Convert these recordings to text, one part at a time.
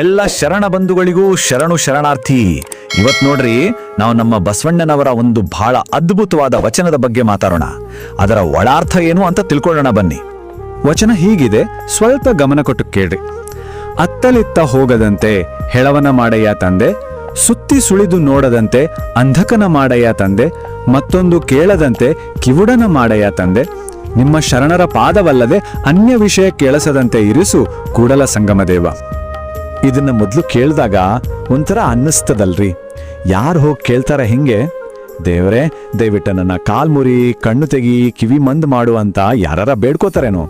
ಎಲ್ಲ ಶರಣ ಬಂಧುಗಳಿಗೂ ಶರಣು ಶರಣಾರ್ಥಿ. ಇವತ್ ನೋಡ್ರಿ, ನಾವು ನಮ್ಮ ಬಸವಣ್ಣನವರ ಒಂದು ಬಹಳ ಅದ್ಭುತವಾದ ವಚನದ ಬಗ್ಗೆ ಮಾತಾಡೋಣ. ಅದರ ಒಳಾರ್ಥ ಏನು ಅಂತ ತಿಳ್ಕೊಳ್ಳೋಣ ಬನ್ನಿ. ವಚನ ಹೀಗಿದೆ, ಸ್ವಲ್ಪ ಗಮನ ಕೊಟ್ಟು ಕೇಳ್ರಿ. ಅತ್ತಲಿತ್ತ ಹೋಗದಂತೆ ಹೆಳವನ ಮಾಡಯ್ಯ ತಂದೆ, ಸುತ್ತಿ ಸುಳಿದು ನೋಡದಂತೆ ಅಂಧಕನ ಮಾಡಯ್ಯ ತಂದೆ, ಮತ್ತೊಂದು ಕೇಳದಂತೆ ಕಿವುಡನ ಮಾಡಯ್ಯ ತಂದೆ, ನಿಮ್ಮ ಶರಣರ ಪಾದವಲ್ಲದೆ ಅನ್ಯ ವಿಷಯ ಕೇಳಸದಂತೆ ಇರಿಸು ಕೂಡಲ ಸಂಗಮದೇವ. ಇದನ್ನ ಮೊದಲು ಕೇಳಿದಾಗ ಒಂಥರ ಅನ್ನಿಸ್ತದಲ್ರಿ. ಯಾರು ಹೋಗಿ ಕೇಳ್ತಾರೆ ಹಿಂಗೆ? ದೇವರೇ, ದಯವಿಟ್ಟು ನನ್ನ ಕಾಲ್ ಮುರಿ, ಕಣ್ಣು ತೆಗಿ, ಕಿವಿ ಮಂದ್ ಮಾಡು ಅಂತ ಯಾರಾರ ಬೇಡ್ಕೋತಾರೇನೋ?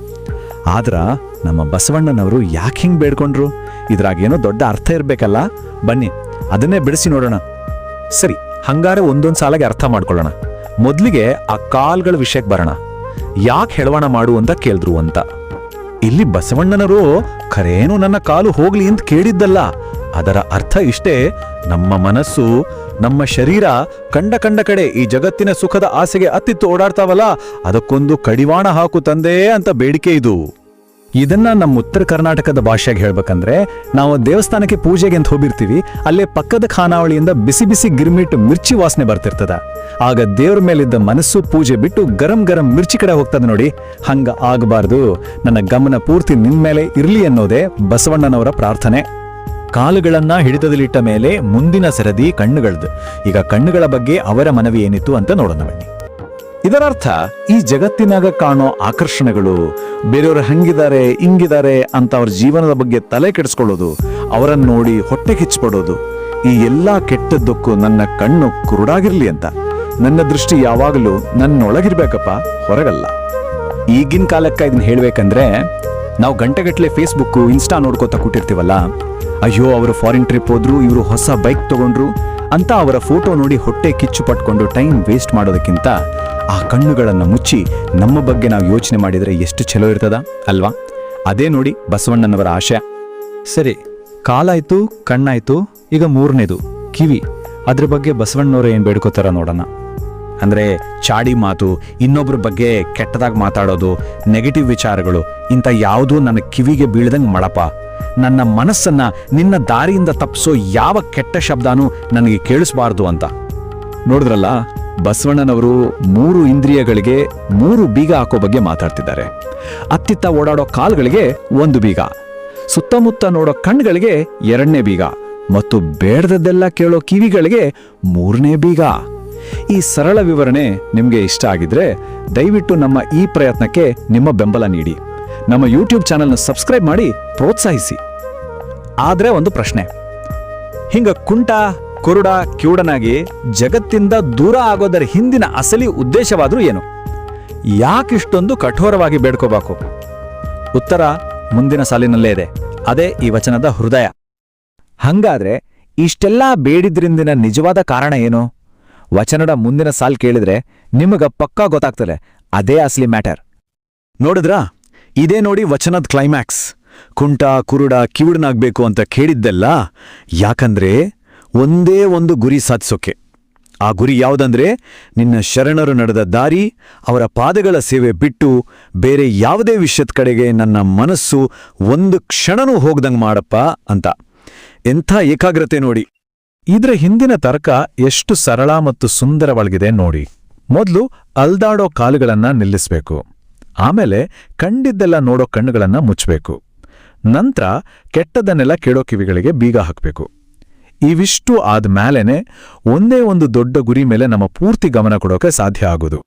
ಆದ್ರ ನಮ್ಮ ಬಸವಣ್ಣನವರು ಯಾಕೆ ಹಿಂಗೆ ಬೇಡ್ಕೊಂಡ್ರು? ಇದ್ರಾಗೇನೋ ದೊಡ್ಡ ಅರ್ಥ ಇರಬೇಕಲ್ಲ? ಬನ್ನಿ, ಅದನ್ನೇ ಬಿಡಿಸಿ ನೋಡೋಣ. ಸರಿ, ಹಂಗಾರೆ ಒಂದೊಂದ್ ಸಾಲಾಗಿ ಅರ್ಥ ಮಾಡ್ಕೊಳ್ಳೋಣ. ಮೊದಲಿಗೆ ಆ ಕಾಲ್ಗಳ ವಿಷಯಕ್ಕೆ ಬರೋಣ. ಯಾಕೆ ಹೆಳವಣ ಮಾಡು ಅಂತ ಕೇಳಿದ್ರು ಅಂತ. ಇಲ್ಲಿ ಬಸವಣ್ಣನರು, ಖರೇನು ನನ್ನ ಕಾಲು ಹೋಗ್ಲಿ ಅಂತ ಕೇಳಿದ್ದಲ್ಲ. ಅದರ ಅರ್ಥ ಇಷ್ಟೇ, ನಮ್ಮ ಮನಸ್ಸು, ನಮ್ಮ ಶರೀರ ಕಂಡ ಕಂಡ ಕಡೆ ಈ ಜಗತ್ತಿನ ಸುಖದ ಆಸೆಗೆ ಅತ್ತಿತ್ತು ಓಡಾಡ್ತಾವಲ್ಲ, ಅದಕ್ಕೊಂದು ಕಡಿವಾಣ ಹಾಕು ತಂದೆ ಅಂತ ಬೇಡಿಕೆ ಇದು. ಇದನ್ನ ನಮ್ಮ ಉತ್ತರ ಕರ್ನಾಟಕದ ಭಾಷೆಗೆ ಹೇಳ್ಬೇಕಂದ್ರೆ, ನಾವು ದೇವಸ್ಥಾನಕ್ಕೆ ಪೂಜೆಗೆ ಅಂತ ಹೋಗಿರ್ತೀವಿ, ಅಲ್ಲೇ ಪಕ್ಕದ ಖಾನಾವಳಿಯಿಂದ ಬಿಸಿ ಬಿಸಿ ಗಿರ್ಮಿಟ್ ಮಿರ್ಚಿ ವಾಸನೆ ಬರ್ತಿರ್ತದ. ಆಗ ದೇವ್ರ ಮೇಲಿದ್ದ ಮನಸ್ಸು ಪೂಜೆ ಬಿಟ್ಟು ಗರಂ ಗರಂ ಮಿರ್ಚಿ ಕಡೆ ಹೋಗ್ತದೆ ನೋಡಿ, ಹಂಗ ಆಗಬಾರ್ದು. ನನ್ನ ಗಮನ ಪೂರ್ತಿ ನಿನ್ ಮೇಲೆ ಇರ್ಲಿ ಅನ್ನೋದೇ ಬಸವಣ್ಣನವರ ಪ್ರಾರ್ಥನೆ. ಕಾಲುಗಳನ್ನ ಹಿಡಿತದಲ್ಲಿಟ್ಟ ಮೇಲೆ ಮುಂದಿನ ಸರದಿ ಕಣ್ಣುಗಳದ್ದು. ಈಗ ಕಣ್ಣುಗಳ ಬಗ್ಗೆ ಅವರ ಮನವಿ ಏನಿತ್ತು ಅಂತ ನೋಡೋಣ ಬನ್ನಿ. ಇದರರ್ಥ, ಈ ಜಗತ್ತಿನಾಗ ಕಾಣೋ ಆಕರ್ಷಣೆಗಳು ಬೇರೆಯವರು ಹಂಗಿದ್ದಾರೆ, ಹಿಂಗಿದ್ದಾರೆ ಅಂತ ಅವ್ರ ಜೀವನದ ಬಗ್ಗೆ ತಲೆ ಕೆಡಿಸ್ಕೊಳ್ಳೋದು, ಅವರನ್ನು ನೋಡಿ ಹೊಟ್ಟೆ ಕಿಚ್ಪಡೋದು ಈ ಎಲ್ಲಾ ಕೆಟ್ಟದ್ದಕ್ಕೂ ನನ್ನ ಕಣ್ಣು ಕುರುಡಾಗಿರ್ಲಿ ಅಂತ. ನನ್ನ ದೃಷ್ಟಿ ಯಾವಾಗಲೂ ನನ್ನೊಳಗಿರ್ಬೇಕಪ್ಪ, ಹೊರಗಲ್ಲ. ಈಗಿನ ಕಾಲಕ್ಕೆ ಇದನ್ನ ಹೇಳ್ಬೇಕಂದ್ರೆ, ನಾವು ಗಂಟೆಗಟ್ಟಲೆ ಫೇಸ್ಬುಕ್ ಇನ್ಸ್ಟಾ ನೋಡ್ಕೋತಾ ಕೂತಿರ್ತೀವಲ್ಲ, ಅಯ್ಯೋ ಅವರು ಫಾರಿನ್ ಟ್ರಿಪ್ ಹೋದ್ರು, ಇವರು ಹೊಸ ಬೈಕ್ ತಗೊಂಡ್ರು ಅಂತ ಅವರ ಫೋಟೋ ನೋಡಿ ಹೊಟ್ಟೆ ಕಿಚ್ಚು ಪಟ್ಕೊಂಡು ಟೈಮ್ ವೇಸ್ಟ್ ಮಾಡೋದಕ್ಕಿಂತ ಆ ಕಣ್ಣುಗಳನ್ನು ಮುಚ್ಚಿ ನಮ್ಮ ಬಗ್ಗೆ ನಾವು ಯೋಚನೆ ಮಾಡಿದರೆ ಎಷ್ಟು ಚಲೋ ಇರ್ತದ, ಅಲ್ವಾ? ಅದೇ ನೋಡಿ ಬಸವಣ್ಣನವರ ಆಶಯ. ಸರಿ, ಕಾಲಾಯ್ತು, ಕಣ್ಣಾಯ್ತು, ಈಗ ಮೂರನೇದು, ಕಿವಿ. ಅದ್ರ ಬಗ್ಗೆ ಬಸವಣ್ಣನವರು ಏನ್ ಬೇಡ್ಕೋತಾರ ನೋಡೋಣ. ಅಂದ್ರೆ ಚಾಡಿ ಮಾತು ಇನ್ನೊಬ್ಬರ ಬಗ್ಗೆ ಕೆಟ್ಟದಾಗಿ ಮಾತಾಡೋದು ನೆಗೆಟಿವ್ ವಿಚಾರಗಳು, ಇಂಥ ಯಾವುದೂ ನನ್ನ ಕಿವಿಗೆ ಬೀಳ್ದಂಗೆ ಮಳಪ ನನ್ನ ಮನಸ್ಸನ್ನ ನಿನ್ನ ದಾರಿಯಿಂದ ತಪ್ಪಿಸೋ ಯಾವ ಕೆಟ್ಟ ಶಬ್ದನೂ ನನಗೆ ಕೇಳಿಸ್ಬಾರ್ದು ಅಂತ. ನೋಡಿದ್ರಲ್ಲ? ಬಸವಣ್ಣನವರು ಮೂರು ಇಂದ್ರಿಯಗಳಿಗೆ ಮೂರು ಬೀಗ ಹಾಕೋ ಬಗ್ಗೆ ಮಾತಾಡ್ತಿದ್ದಾರೆ. ಅತ್ತಿತ್ತ ಓಡಾಡೋ ಕಾಲ್ಗಳಿಗೆ ಒಂದು ಬೀಗ, ಸುತ್ತಮುತ್ತ ನೋಡೋ ಕಣ್ಗಳಿಗೆ ಎರಡನೇ ಬೀಗ ಮತ್ತು ಬೇಡದದ್ದೆಲ್ಲ ಕೇಳೋ ಕಿವಿಗಳಿಗೆ ಮೂರನೇ ಬೀಗ. ಈ ಸರಳ ವಿವರಣೆ ನಿಮಗೆ ಇಷ್ಟ ಆಗಿದ್ರೆ ದಯವಿಟ್ಟು ನಮ್ಮ ಈ ಪ್ರಯತ್ನಕ್ಕೆ ನಿಮ್ಮ ಬೆಂಬಲ ನೀಡಿ. ನಮ್ಮ ಯೂಟ್ಯೂಬ್ ಚಾನಲ್ನ ಸಬ್ಸ್ಕ್ರೈಬ್ ಮಾಡಿ ಪ್ರೋತ್ಸಾಹಿಸಿ. ಆದ್ರೆ ಒಂದು ಪ್ರಶ್ನೆ, ಹಿಂಗ ಕುಂಟ ಕುರುಡ ಕಿವುಡನಾಗಿ ಜಗತ್ತಿಂದ ದೂರ ಆಗೋದರ ಹಿಂದಿನ ಅಸಲಿ ಉದ್ದೇಶವಾದರೂ ಏನು? ಯಾಕಿಷ್ಟೊಂದು ಕಠೋರವಾಗಿ ಬೇಡ್ಕೋಬೇಕು? ಉತ್ತರ ಮುಂದಿನ ಸಾಲಿನಲ್ಲೇ ಇದೆ. ಅದೇ ಈ ವಚನದ ಹೃದಯ. ಹಂಗಾದ್ರೆ ಇಷ್ಟೆಲ್ಲ ಬೇಡಿದ್ರಿಂದಿನ ನಿಜವಾದ ಕಾರಣ ಏನು? ವಚನದ ಮುಂದಿನ ಸಾಲ್ ಕೇಳಿದ್ರೆ ನಿಮಗ ಪಕ್ಕಾ ಗೊತ್ತಾಗ್ತದೆ. ಅದೇ ಅಸಲಿ ಮ್ಯಾಟರ್. ನೋಡಿದ್ರಾ? ಇದೇ ನೋಡಿ ವಚನದ ಕ್ಲೈಮ್ಯಾಕ್ಸ್ ಕುಂಟ, ಕುರುಡ ಕಿವುಡನಾಗ್ಬೇಕು ಅಂತ ಕೇಳಿದ್ದೆಲ್ಲ ಯಾಕಂದ್ರೆ ಒಂದೇ ಒಂದು ಗುರಿ ಸಾಧಿಸೋಕೆ. ಆ ಗುರಿ ಯಾವುದಂದ್ರೆ ನಿನ್ನ ಶರಣರು ನಡೆದ ದಾರಿ, ಅವರ ಪಾದಗಳ ಸೇವೆ ಬಿಟ್ಟು ಬೇರೆ ಯಾವುದೇ ವಿಷಯದ ಕಡೆಗೆ ನನ್ನ ಮನಸ್ಸು ಒಂದು ಕ್ಷಣನೂ ಹೋಗ್ದಂಗೆ ಮಾಡಪ್ಪ ಅಂತ. ಎಂಥ ಏಕಾಗ್ರತೆ ನೋಡಿ. ಇದರ ಹಿಂದಿನ ತರ್ಕ ಎಷ್ಟು ಸರಳ ಮತ್ತು ಸುಂದರವಾಗಿದೆ ನೋಡಿ. ಮೊದಲು ಅಲ್ದಾಡೋ ಕಾಲುಗಳನ್ನ ನಿಲ್ಲಿಸಬೇಕು. ಆಮೇಲೆ ಕಂಡಿದ್ದೆಲ್ಲ ನೋಡೋ ಕಣ್ಣುಗಳನ್ನ ಮುಚ್ಚಬೇಕು ನಂತರ ಕೆಟ್ಟದನ್ನೆಲ್ಲ ಕೇಳೋ ಕಿವಿಗಳಿಗೆ ಬೀಗ ಹಾಕಬೇಕು. ಇವಿಷ್ಟು ಆದ್ಮೇಲೆನೆ ಒಂದೇ ಒಂದು ದೊಡ್ಡ ಗುರಿ ಮೇಲೆ ನಮ್ಮ ಪೂರ್ತಿ ಗಮನ ಕೊಡೋಕೆ ಸಾಧ್ಯ ಆಗೋದು.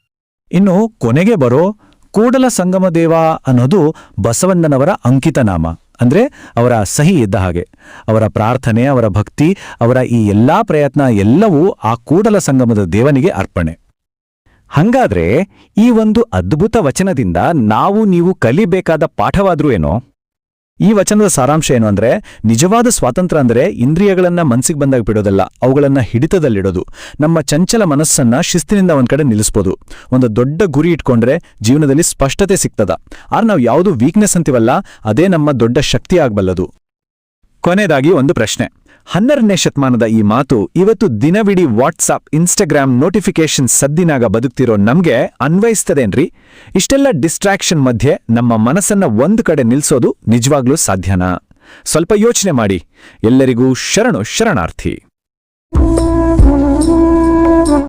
ಇನ್ನು ಕೊನೆಗೆ ಬರೋ ಕೂಡಲ ಸಂಗಮ ದೇವ ಅನ್ನೋದು ಬಸವಣ್ಣನವರ ಅಂಕಿತನಾಮ. ಅಂದ್ರೆ ಅವರ ಸಹಿ ಇದ್ದ ಹಾಗೆ. ಅವರ ಪ್ರಾರ್ಥನೆ, ಅವರ ಭಕ್ತಿ, ಅವರ ಈ ಎಲ್ಲಾ ಪ್ರಯತ್ನ ಎಲ್ಲವೂ ಆ ಕೂಡಲ ಸಂಗಮದ ದೇವನಿಗೆ ಅರ್ಪಣೆ. ಹಂಗಾದ್ರೆ ಈ ಒಂದು ಅದ್ಭುತ ವಚನದಿಂದ ನಾವು ನೀವು ಕಲಿಬೇಕಾದ ಪಾಠವಾದ್ರೂ ಏನೋ? ಈ ವಚನದ ಸಾರಾಂಶ ಏನು ಅಂದ್ರೆ, ನಿಜವಾದ ಸ್ವಾತಂತ್ರ್ಯ ಅಂದ್ರೆ ಇಂದ್ರಿಯಗಳನ್ನ ಮನಸ್ಸಿಗೆ ಬಂದಾಗ ಬಿಡೋದಲ್ಲ, ಅವುಗಳನ್ನ ಹಿಡಿತದಲ್ಲಿಡೋದು. ನಮ್ಮ ಚಂಚಲ ಮನಸ್ಸನ್ನ ಶಿಸ್ತಿನಿಂದ ಒಂದ್ ಕಡೆ ನಿಲ್ಲಿಸ್ಬೋದು. ಒಂದು ದೊಡ್ಡ ಗುರಿ ಇಟ್ಕೊಂಡ್ರೆ ಜೀವನದಲ್ಲಿ ಸ್ಪಷ್ಟತೆ ಸಿಗ್ತದ. ಆದ್ರೆ ನಾವು ಯಾವುದು ವೀಕ್ನೆಸ್ ಅಂತೀವಲ್ಲ, ಅದೇ ನಮ್ಮ ದೊಡ್ಡ ಶಕ್ತಿ ಆಗ್ಬಲ್ಲದು. ಕೊನೆಯದಾಗಿ ಒಂದು ಪ್ರಶ್ನೆ. ಹನ್ನೆರಡನೇ ಶತಮಾನದ ಈ ಮಾತು ಇವತ್ತು ದಿನವಿಡೀ ವಾಟ್ಸಾಪ್ ಇನ್ಸ್ಟಾಗ್ರಾಮ್ ನೋಟಿಫಿಕೇಶನ್ ಸದ್ದಿನಾಗ ಬದುಕ್ತಿರೋ ನಮ್ಗೆ ಅನ್ವಯಿಸ್ತದೇನ್ರಿ? ಇಷ್ಟೆಲ್ಲ ಡಿಸ್ಟ್ರಾಕ್ಷನ್ ಮಧ್ಯೆ ನಮ್ಮ ಮನಸ್ಸನ್ನ ಒಂದು ಕಡೆ ನಿಲ್ಸೋದು ನಿಜವಾಗ್ಲೂ ಸಾಧ್ಯನಾ? ಸ್ವಲ್ಪ ಯೋಚನೆ ಮಾಡಿ. ಎಲ್ಲರಿಗೂ ಶರಣು ಶರಣಾರ್ಥಿ.